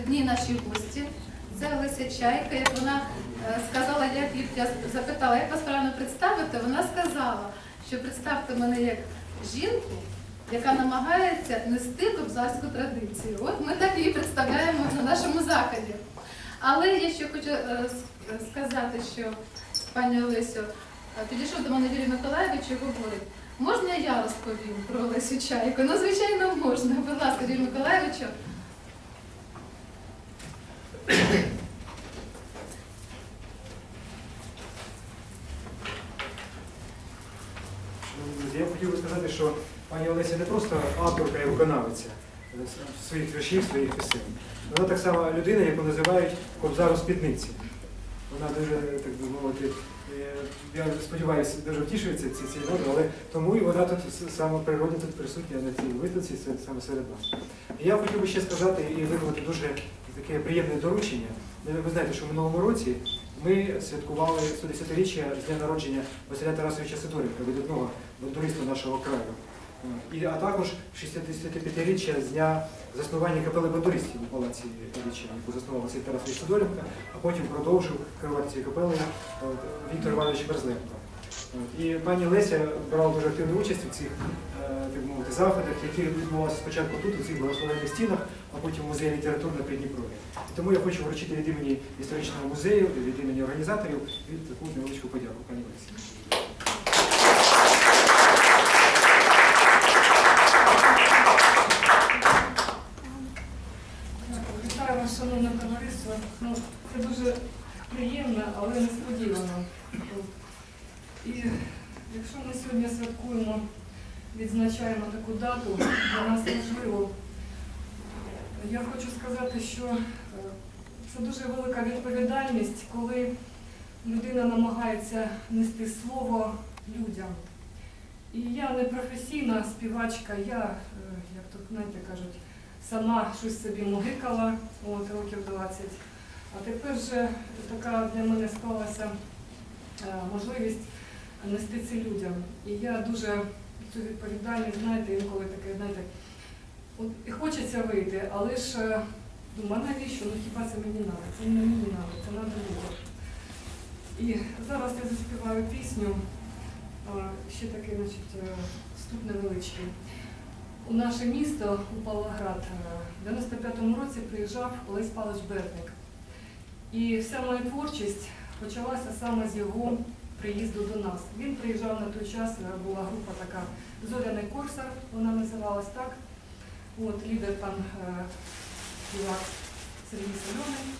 одній нашій гості. Це Олеся Чайка. Як вона е, сказала, як я запитала, як вас правильно представити, вона сказала, що представте мене як жінку, яка намагається нести кобзарську традицію. От ми так її представляємо на нашому заході. Але я ще хочу е, сказати, що пані Олесю е, підійшов до мене Юрій Миколаєвич і говорить, можна я розповім про Олесю Чайку? Ну, звичайно, можна. Будь ласка, Юрій Миколаєвичу. Я хотів би сказати, що пані Олеся не просто авторка і виконавиця своїх віршів, своїх пісень. Вона так само людина, яку називають кобзару спідниці. Вона дуже, так би мовити, е, я сподіваюся, дуже втішується ці цією нормою, але тому і вона тут саме природні тут присутня на цій виставці саме серед нас. І я хотів би ще сказати і виконати дуже таке приємне доручення. Е, Ви знаєте, що в минулому році ми святкували 110-річчя з дня народження Василя Тарасовича Сидоренка, видатного бандуриста нашого краю. І, а також 65-річчя з дня заснування капели бандуристів у палаці Річчя, яку заснував Василь Тарасович Сидоренко, а потім продовжив керувати цією капелею е, Віктор Іванович Мерзленко. І пані Леся брала дуже активну участь у цих так мовити, заходах, які відбувалися спочатку тут, у цих благословенних стінах, а потім в музеї літератури на Придніпрові. Тому я хочу вручити від імені історичного музею, від імені організаторів від таку невеличку подяку, пані вас, шановне товариство. Ну, це дуже приємно, але несподівано. І якщо ми сьогодні святкуємо, відзначаємо таку дату, для нас важливо, я хочу сказати, що е, це дуже велика відповідальність, коли людина намагається нести слово людям. І я не професійна співачка, я, е, як тут знаєте, кажуть, сама щось собі могикала от, років 20. А тепер же така для мене склалася е, можливість нести це людям. І я дуже цю відповідальність, знаєте, інколи таке, знаєте, от хочеться вийти, але ж е, думаю, навіщо? Ну хіба це мені надо? Це не мені надо, це надо людям. І зараз я заспіваю пісню, ще такий, значить, е, вступ невеличкий. У наше місто, у Павлоград, е, в 95-му році приїжджав Олесь Павлович Бердник. І вся моя творчість почалася саме з його приїзду до нас. Він приїжджав на той час, е, була група така Зоряний Корсар, вона називалась так. От, лідер там е, співак Сергій Сольоний.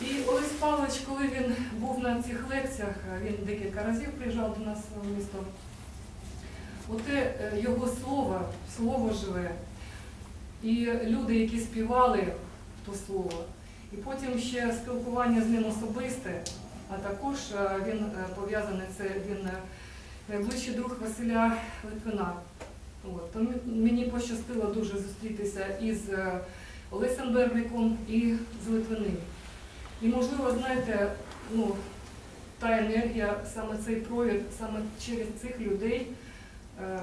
І Олесь Павлович, коли він був на цих лекціях, е, він декілька разів приїжджав до нас в місто. Оте е, його слово, слово живе. І люди, які співали то слово, і потім ще спілкування з ним особисте, а також е, він е, пов'язаний, це він е, найближчий друг Василя Литвина. От. То мені пощастило дуже зустрітися із Олесем Берником і з Литвиним. І можливо, знаєте, ну, та енергія, саме цей провід, саме через цих людей е,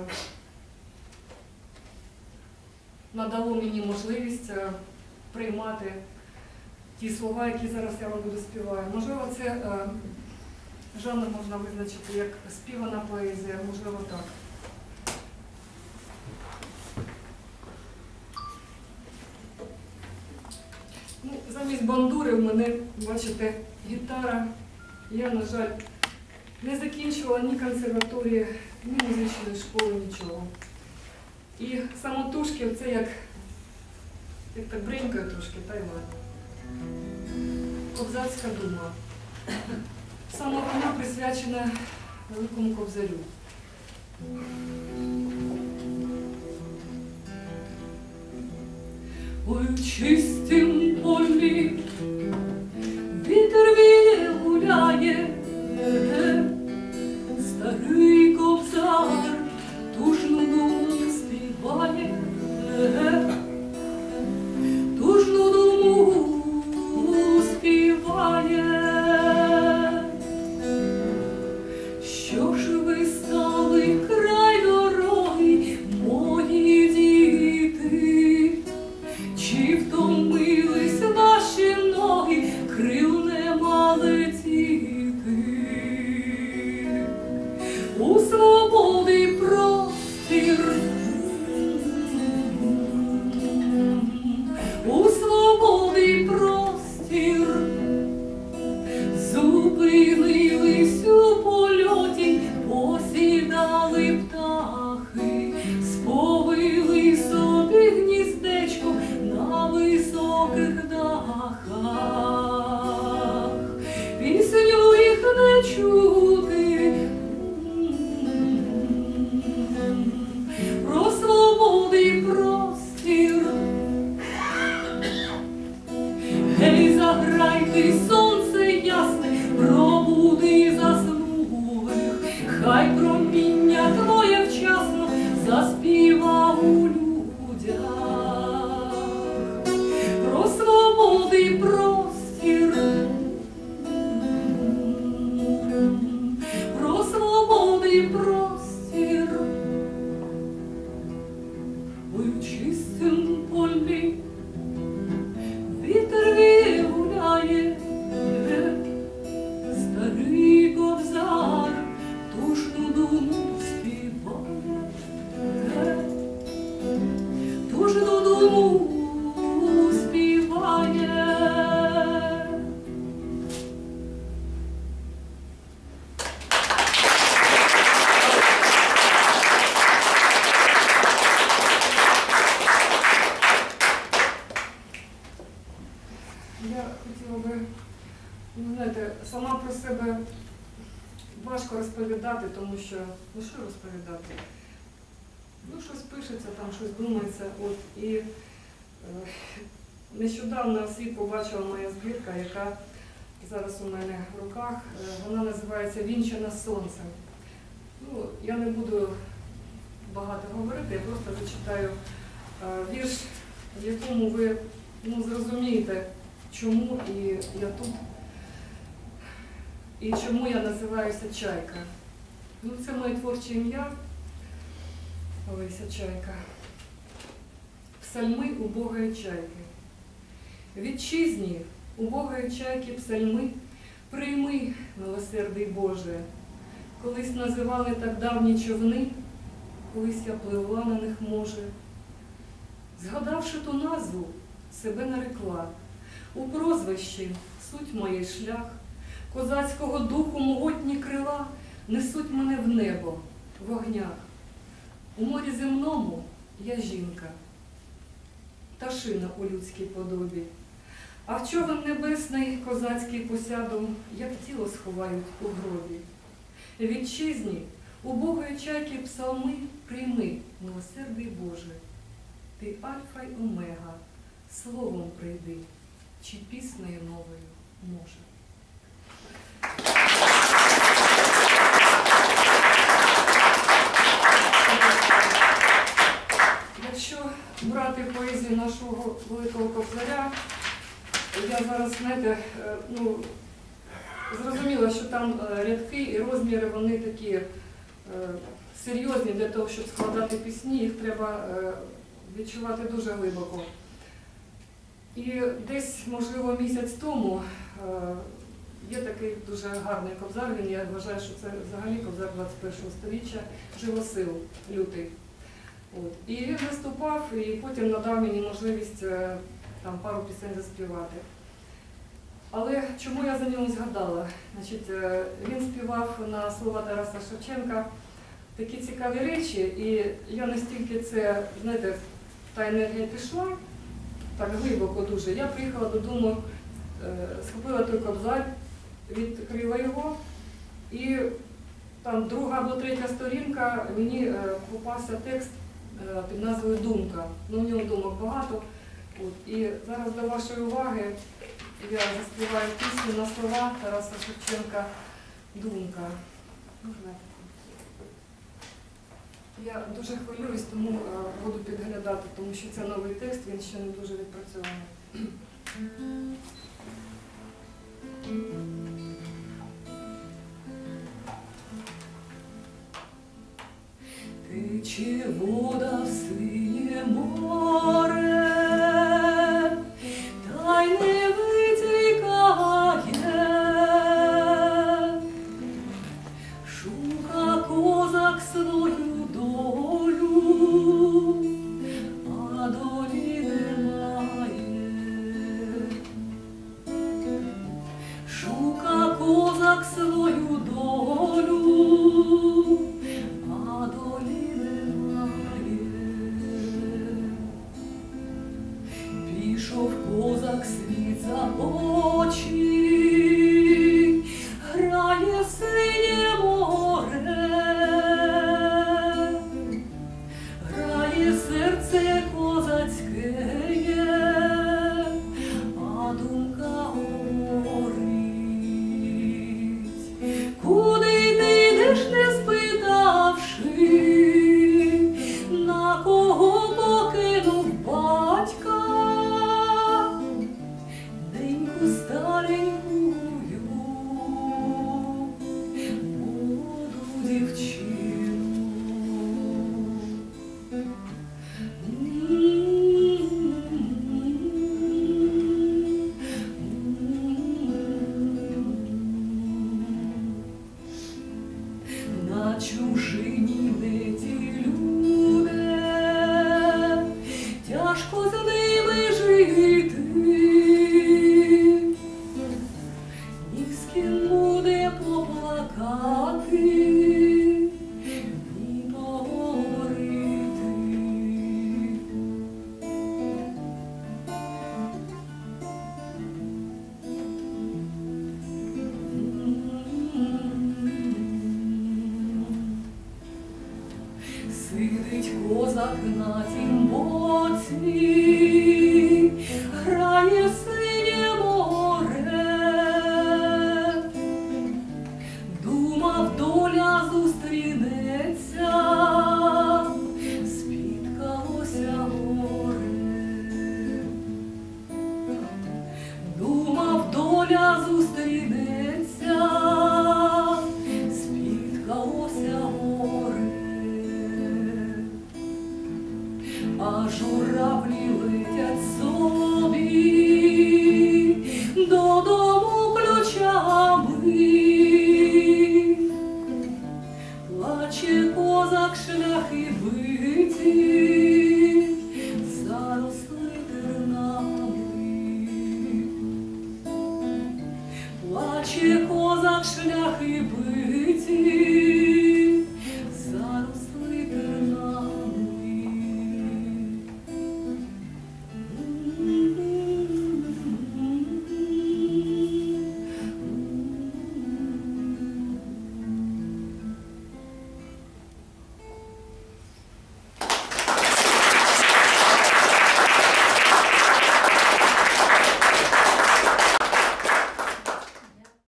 надало мені можливість приймати ті слова, які зараз я вам буду співаю. Можливо, це е, жанр можна визначити як співана поезія, можливо так. Ну, замість бандури в мене, бачите, гітара. Я, на жаль, не закінчувала ні консерваторії, ні музичної школи, нічого. І самотужки це як, як так бринькає трошки, та й ладно. Кобзарська дума. Саме вона присвячена великому кобзарю. Ой, в чистім полі тому що ну що розповідати? Ну, щось пишеться, там щось думається. От, і е, нещодавно світ побачила моя збірка, яка зараз у мене в руках. Е, Вона називається Вінчена сонцем. Ну, я не буду багато говорити, я просто зачитаю е, вірш, в якому ви ну, зрозумієте, чому і я тут, і чому я називаюся Чайка. Ну, це моє творче ім'я. Олеся Чайка. Псальми убогої чайки. Вітчизні убогої чайки псальми, прийми, милосердий Боже. Колись називали так давні човни, колись я пливла на них може. Згадавши ту назву, себе нарекла. У прозвищі суть моєї шлях, козацького духу могутні крила несуть мене в небо, в огнях. У морі земному я жінка, пташина у людській подобі. А в човен небесний козацький посяду, як тіло сховають у гробі. Вітчизні, убогої чайки псалми прийми, милосердий Боже. Ти альфа й омега, словом прийди, чи піснею новою може. Якщо брати нашого великого кобзаря, я зараз, знаєте, е, ну, зрозуміла, що там е, рядки і розміри вони такі е, серйозні для того, щоб складати пісні, їх треба відчувати дуже глибоко. І десь, можливо, місяць тому є такий дуже гарний кобзар, він я вважаю, що це взагалі кобзар 21 століття, живосил, лютий. От. І виступав, і потім надав мені можливість е, там, пару пісень заспівати. Але чому я за нього згадала? Значить, е, він співав на слова Тараса Шевченка такі цікаві речі, і я настільки це, знаєте, та енергія пішла, так глибоко дуже. Я приїхала додому, е, схопила той кобзар, відкрила його, і там друга або третя сторінка, мені попався текст під назвою Думка. Ну, в нього думок багато. От. І зараз до вашої уваги я заспіваю пісню на слова Тараса Шевченка Думка. Я дуже хвилююсь, тому е, буду підглядати, тому що це новий текст, він ще не дуже відпрацьований. Тече до в